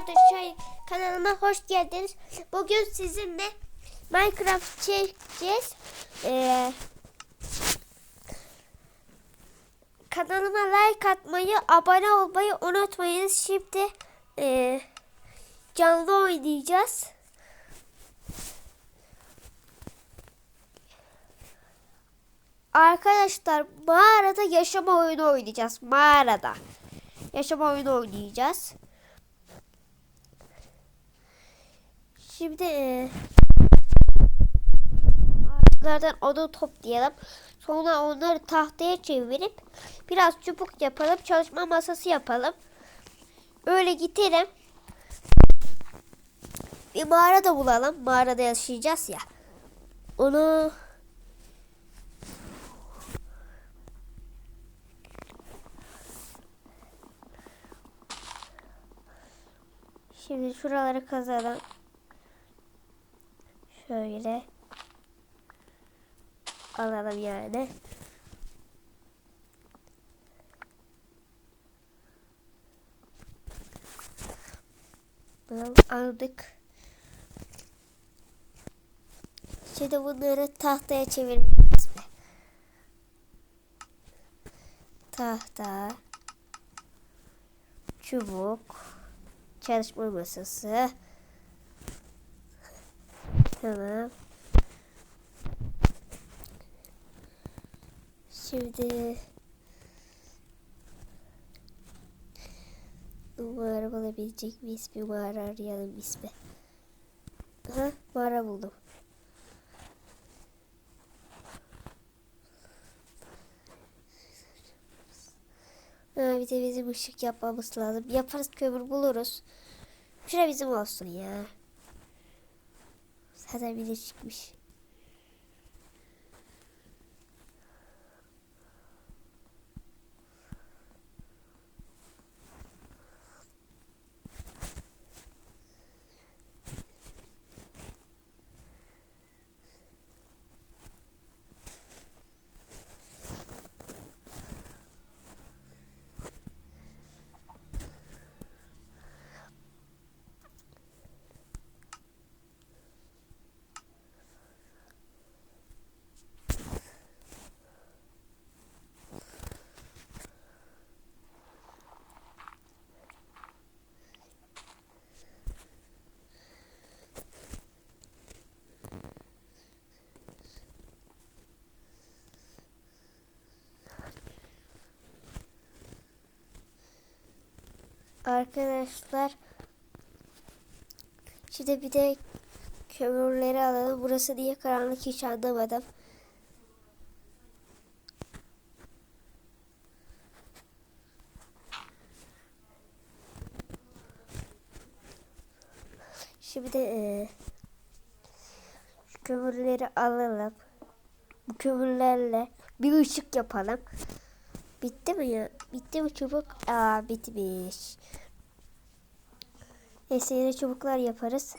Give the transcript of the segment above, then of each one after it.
Vardır Şahin kanalına hoş geldiniz. Bugün sizinle Minecraft çekeceğiz. Ee, kanalıma like atmayı, abone olmayı unutmayınız. Şimdi ee, canlı oynayacağız. Arkadaşlar mağarada yaşama oyunu oynayacağız. Mağarada. Yaşama oyunu oynayacağız. Şimdi e, ağaçlardan odun toplayalım. Sonra onları tahtaya çevirip biraz çubuk yapalım. Çalışma masası yapalım. Öyle gidelim. Bir mağara da bulalım. Mağarada yaşayacağız ya. Onu Şimdi şuraları kazalım. Şöyle. Alalım yani. Bunu aldık. Şimdi bunları tahtaya çevireceğiz. Tahta. Çubuk çalışma masası. Tamam. Şimdi mağara bulabilecek miyiz? Bir mağara arayalım ismi. Ha, mağara buldum. Ha, bir de bizim ışık yapmamız lazım. Yaparız kömür buluruz. Şura bizim olsun ya. De çıkmış. Arkadaşlar şimdi bir de kömürleri alalım. Burası niye karanlık hiç anlamadım. Şimdi e, şu kömürleri alalım. Bu kömürlerle bir ışık yapalım. Bitti mi ya? Bitti mi çubuk? Aa bitmiş. Neyse yine çubuklar yaparız.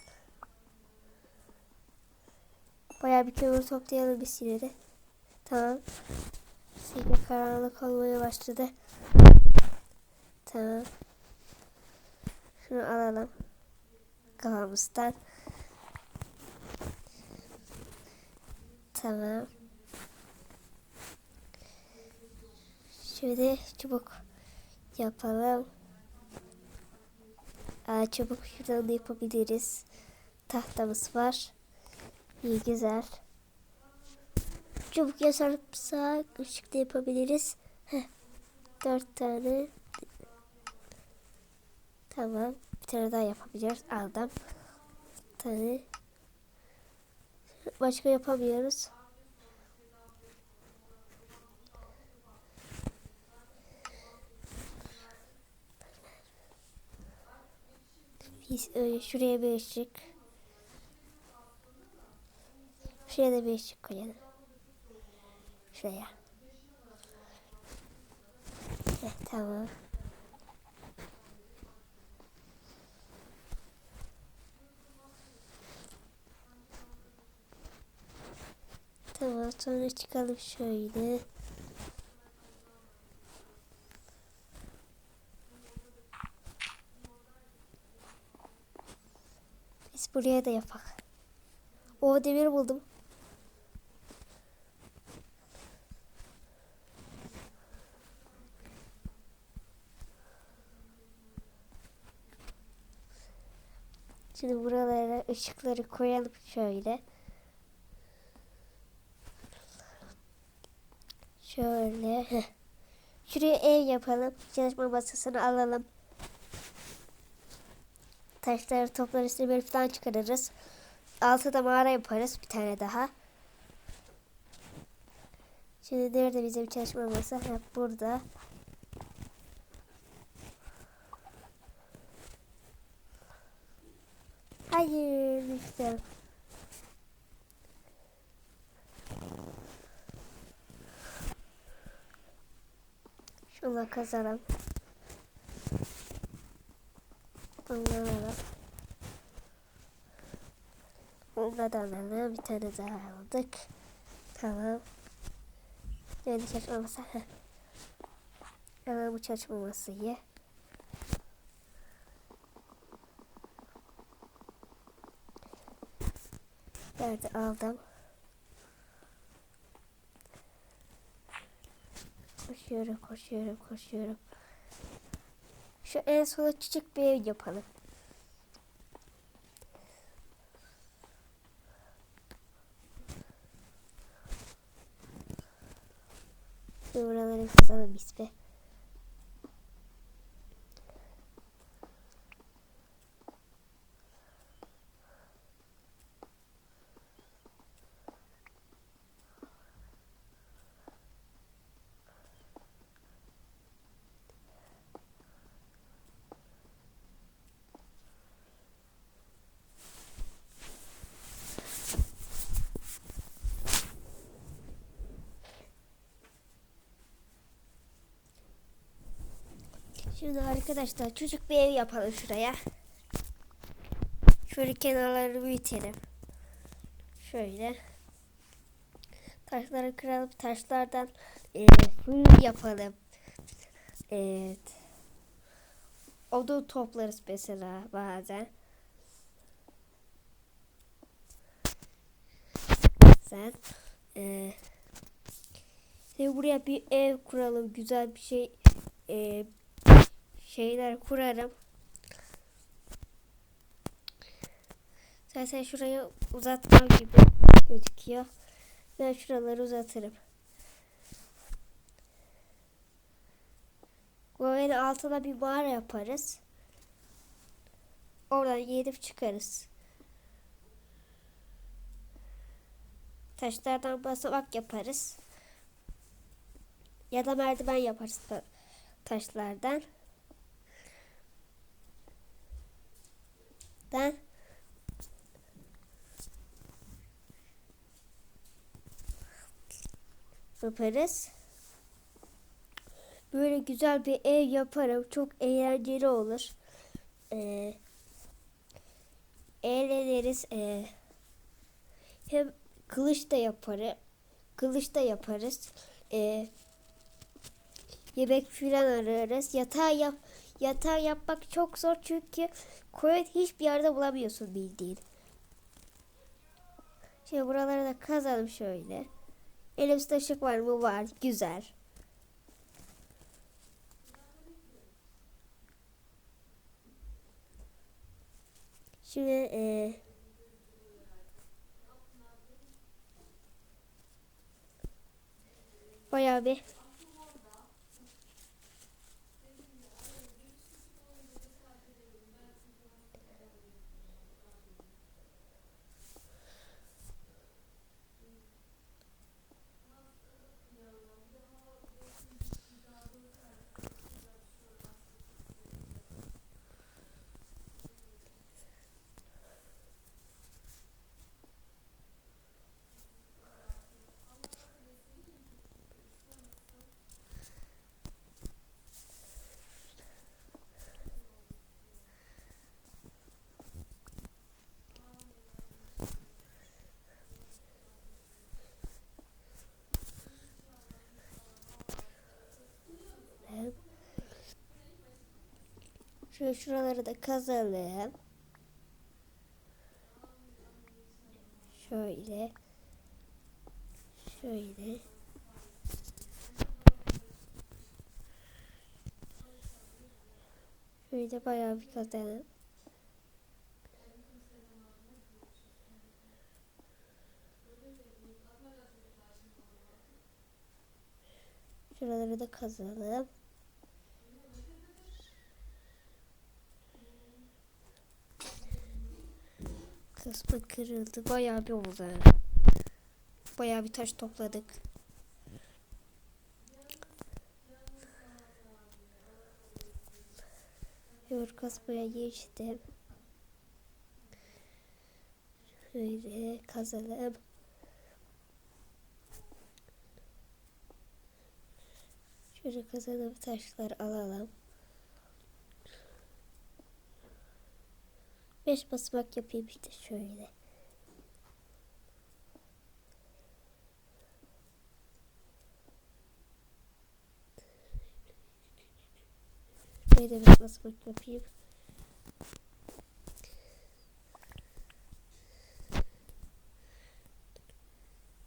Bayağı bir kömür toplayalım biz yine de. Tamam. Şimdi karanlık olmaya başladı. Tamam. Şunu alalım. Kafamızdan. Tamam. Şöyle çubuk yapalım. Aa, çubuk şuradan da yapabiliriz. Tahtamız var. İyi güzel. Çubuk yaparsak ışık da yapabiliriz. Heh. Dört tane. Tamam. Bir tane daha yapabiliriz. Aldım. Bir tane. Başka yapamıyoruz. Şuraya bir ışık. Şuraya da bir ışık koyalım. Şuraya. Heh, tamam. Tamam sonra çıkalım şöyle. Biz buraya da yapak. O demir buldum. Şimdi buralara ışıkları koyalım şöyle. Şöyle. Şuraya ev yapalım. Çalışma masasını alalım. Taşları toplarız, demir falan çıkarırız. Altıda mağara yaparız bir tane daha. Şimdi nerede bizim çalışma masası? Hep burada. Hayır işte. Şuna kazalım. Alalım. Bunlardan alalım. Bir tane daha aldık. Tamam. Nerede çalışmaması? Hemen bu çalışmaması ye. Nerede aldım. Koşuyorum, koşuyorum, koşuyorum. Şu en sona küçük bir ev yapalım. Şimdi Buraları kazalım biz be. Şimdi arkadaşlar çocuk bir ev yapalım şuraya. Şöyle kenarları büyütelim. Şöyle. Taşları kıralım. Taşlardan e, fırın yapalım. Evet. Odun toplarız mesela bazen. Sen. E, buraya bir ev kuralım. Güzel bir şey e, şeyler kurarım. Zaten şurayı uzatmam gibi gözüküyor. Ben şuraları uzatırım. Böyle altına bir mağara yaparız. Oradan gidip çıkarız. Taşlardan basamak yaparız. Ya da merdiven yaparız ta- taşlardan. Ben yaparız. Böyle güzel bir ev yaparım. Çok eğlenceli olur. Ee, eğleniriz. Ee, hem kılıç da yaparım. Kılıç da yaparız. Ee, yemek filan ararız. Yatağı yap yatağı yapmak çok zor çünkü koyun hiçbir yerde bulamıyorsun bildiğin. Şimdi buraları da kazalım şöyle. Elimizde ışık var mı? Var. Güzel. Şimdi e, bayağı bir Şöyle şuraları da kazalım. Şöyle. Şöyle. Şöyle bayağı bir kazanım. Şuraları da kazalım. Kısmı kırıldı. Bayağı bir oldu. Bayağı bir taş topladık. Yor kasmaya geçtim. Şöyle kazalım. Şöyle kazalım taşlar alalım. Beş basamak yapayım işte şöyle. Şöyle beş basamak yapayım.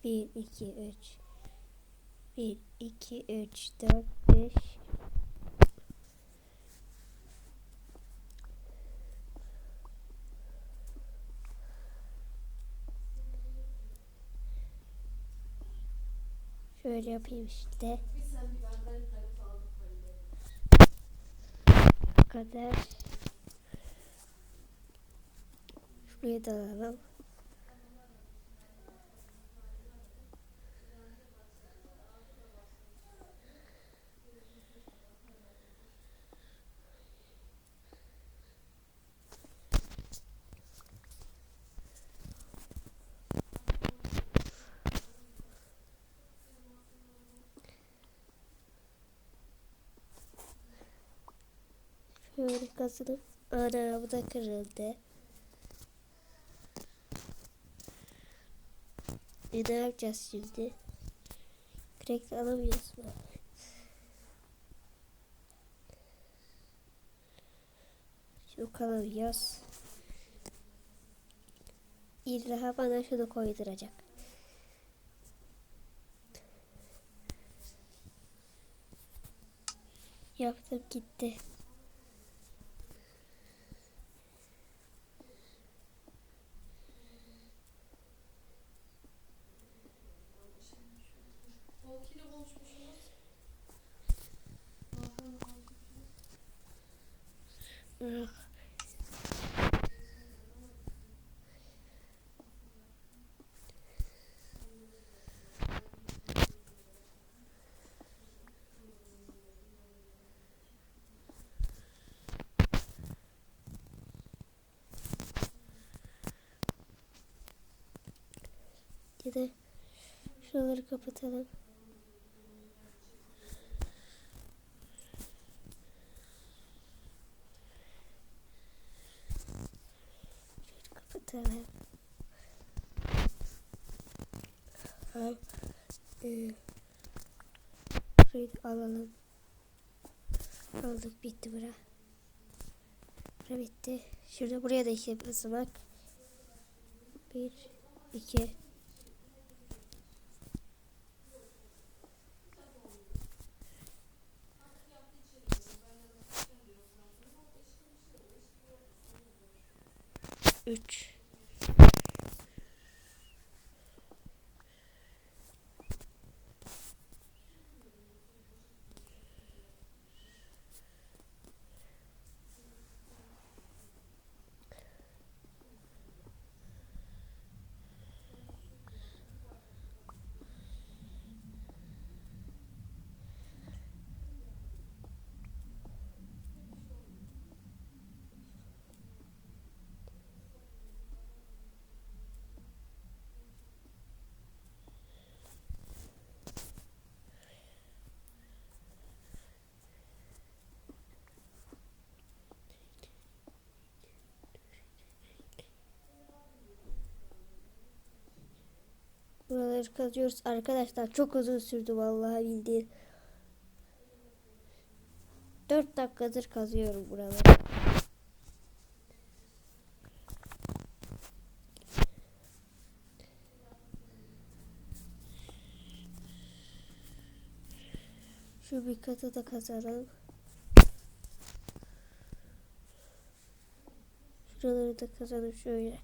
Bir, iki, üç. Bir, iki, üç, dört, beş. Şöyle yapayım işte. Bu kadar. Şurayı da alalım. Şöyle kazanıp ana bu da kırıldı. E ne yapacağız şimdi? Crack alamıyoruz mu? Şunu kalamıyoruz. İlla bana şunu koyduracak. Yaptım gitti. Ya da şuraları kapatalım. Şöyle kapatalım. Al. Ee, Şurayı da alalım. Aldık bitti bura. Bura bitti. Şurada buraya da iki basamak. Bir, iki, birazcık kazıyoruz. Arkadaşlar çok uzun sürdü vallahi bildiğin. 4 dakikadır kazıyorum buraları. Şu bir katı da kazalım. Şuraları da kazalım şöyle.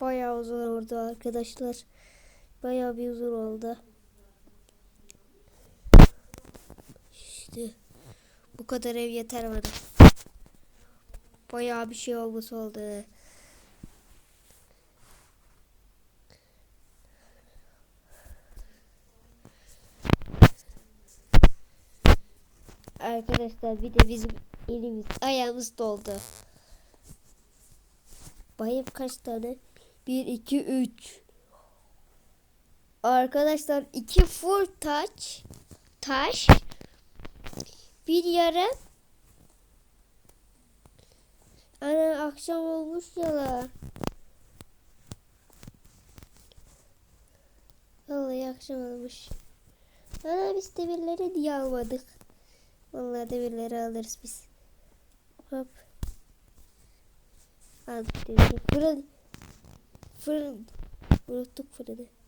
Bayağı uzun orada arkadaşlar. Bayağı bir uzun oldu. İşte bu kadar ev yeter bana. Bayağı bir şey olmuş oldu. Arkadaşlar bir de bizim elimiz ayağımız doldu. Bayım kaç tane? 1, 2, 3. Arkadaşlar iki full taş. Taş. Bir yarım. Ana akşam olmuş ya la. Vallahi akşam olmuş. Ana biz demirleri niye almadık? Vallahi demirleri alırız biz. Hop. Aldık demiri. Fırın. Fırın. Unuttuk fırını.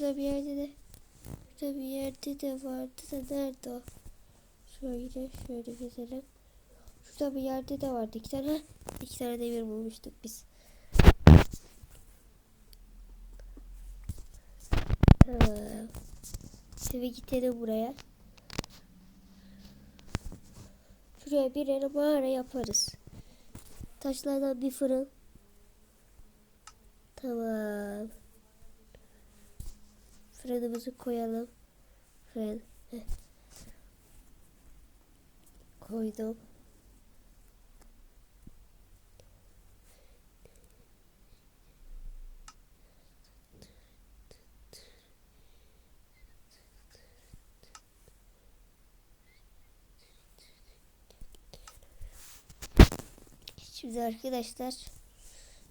Şurada bir yerde de. Şurada bir yerde de vardı da nerede o? Şöyle şöyle gezelim. Şurada bir yerde de vardı. İki tane. iki tane demir bulmuştuk biz. Tamam. Şimdi gidelim buraya. Şuraya bir yere mağara yaparız. Taşlardan bir fırın. Tamam. Fırınımızı koyalım. Fırın. Heh. Koydum. Şimdi arkadaşlar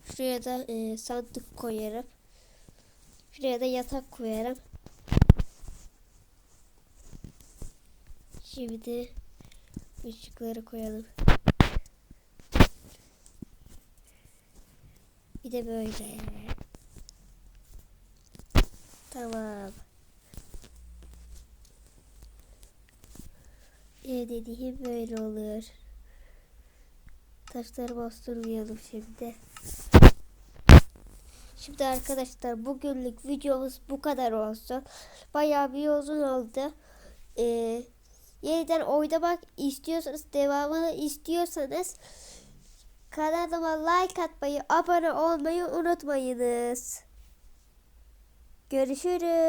şuraya da e, sandık koyarım. Şuraya da yatak koyarım. Şimdi ışıkları koyalım. Bir de böyle. Tamam. Ev dediğim böyle olur. Taşları bastırmayalım şimdi. Şimdi arkadaşlar bugünlük videomuz bu kadar olsun. Bayağı bir uzun oldu. Ee, yeniden oynamak istiyorsanız devamını istiyorsanız kanalıma like atmayı abone olmayı unutmayınız. Görüşürüz.